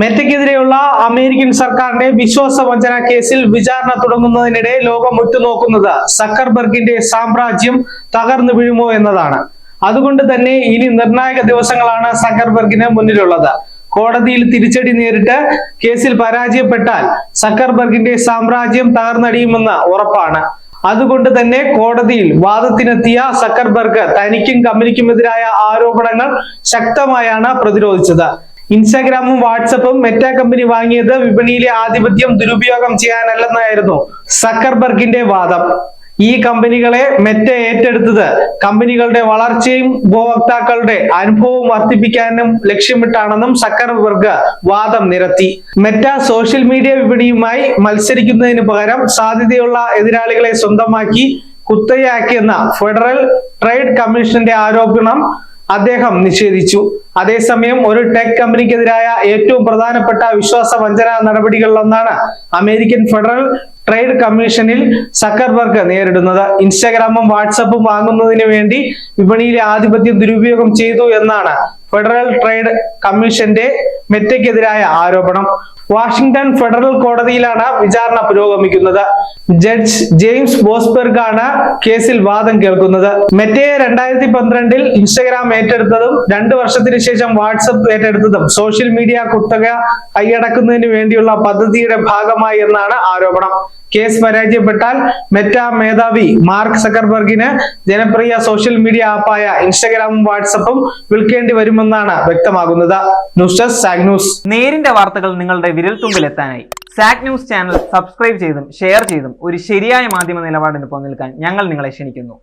മെറ്റയ്ക്കെതിരെയുള്ള American സർക്കാരിന്റെ വിശ്വാസവഞ്ചന കേസിൽ വിചാരണ തുടങ്ങുന്നതിനിടെ ലോകം ഉറ്റുനോക്കുന്നത് സക്കർബർഗിന്റെ സാമ്രാജ്യം തകർന്നു വീഴുമോ എന്നതാണ്. അതുകൊണ്ട് തന്നെ ഇനി നിർണായക ദിവസങ്ങളാണ് സക്കർബർഗിന് മുന്നിലുള്ളത്. കോടതിയിൽ തിരിച്ചടി നേരിട്ട് കേസിൽ പരാജയപ്പെട്ടാൽ സക്കർബർഗിന്റെ സാമ്രാജ്യം തകർന്നടിയുമെന്ന് ഉറപ്പാണ്. അതുകൊണ്ട് തന്നെ കോടതിയിൽ വാദത്തിനെത്തിയ സക്കർബർഗ് തനിക്കും കമ്പനിക്കുമെതിരായ ആരോപണങ്ങൾ ശക്തമായാണ് പ്രതിരോധിച്ചത്. ഇൻസ്റ്റാഗ്രാമും വാട്സപ്പും മെറ്റ കമ്പനി വാങ്ങിയത് വിപണിയിലെ ആധിപത്യം ദുരുപയോഗം ചെയ്യാനല്ലെന്നായിരുന്നു സക്കർബർഗിന്റെ വാദം. ഈ കമ്പനികളെ മെറ്റ ഏറ്റെടുത്തത് കമ്പനികളുടെ വളർച്ചയും ഉപഭോക്താക്കളുടെ അനുഭവവും വർദ്ധിപ്പിക്കാനും ലക്ഷ്യമിട്ടാണെന്നും സക്കർബർഗ് വാദം നിരത്തി. മെറ്റ സോഷ്യൽ മീഡിയ വിപണിയുമായി മത്സരിക്കുന്നതിന് പകരം സാധ്യതയുള്ള എതിരാളികളെ സ്വന്തമാക്കി കുത്തയാക്കിയെന്ന ഫെഡറൽ ട്രേഡ് കമ്മീഷന്റെ ആരോപണം അദ്ദേഹം നിഷേധിച്ചു. അതേസമയം ഒരു ടെക് കമ്പനിക്കെതിരായ ഏറ്റവും പ്രധാനപ്പെട്ട വിശ്വാസ വഞ്ചന നടപടികളിലൊന്നാണ് അമേരിക്കൻ ഫെഡറൽ ട്രേഡ് കമ്മീഷനിൽ സക്കർബർഗ് നേരിടുന്നത്. ഇൻസ്റ്റാഗ്രാമും വാട്സപ്പും വാങ്ങുന്നതിന് വേണ്ടി വിപണിയിലെ ആധിപത്യം ദുരുപയോഗം ചെയ്തു എന്നാണ് ഫെഡറൽ ട്രേഡ് കമ്മീഷന്റെ മെറ്റയ്ക്കെതിരായ ആരോപണം. വാഷിംഗ്ടൺ ഫെഡറൽ കോടതിയിലാണ് വിചാരണ പുരോഗമിക്കുന്നത്. ജഡ്ജ് ജെയിംസ് ബോസ്ബെർഗ് ആണ് കേസിൽ വാദം കേൾക്കുന്നത്. മെറ്റയെ രണ്ടായിരത്തി പന്ത്രണ്ടിൽ ഇൻസ്റ്റഗ്രാം ഏറ്റെടുത്തതും രണ്ടു വർഷത്തിന് ശേഷം വാട്സപ്പ് ഏറ്റെടുത്തതും സോഷ്യൽ മീഡിയ കുത്തക കൈയടക്കുന്നതിന് വേണ്ടിയുള്ള പദ്ധതിയുടെ ഭാഗമായി എന്നാണ് ആരോപണം. കേസ് പരാജയപ്പെട്ടാൽ മെറ്റ മേധാവി മാർക്ക് സക്കർബർഗിന് ജനപ്രിയ സോഷ്യൽ മീഡിയ ആപ്പായ ഇൻസ്റ്റഗ്രാമും വാട്സപ്പും വിൽക്കേണ്ടി വരുമെന്നാണ് വ്യക്തമാകുന്നത്. ന്യൂസ് ഡെസ്ക് സാഗ് ന്യൂസ്. നേരിന്റെ വാർത്തകൾ നിങ്ങളുടെ വിരൽത്തുമ്പിൽ എത്താനായി. സാക് ന്യൂസ് ചാനൽ സബ്സ്ക്രൈബ് ചെയ്തും ഷെയർ ചെയ്തും ഒരു ശരിയായ മാധ്യമ നിലപാടിന് പോകാൻ ഞങ്ങൾ നിങ്ങളെ ക്ഷണിക്കുന്നു.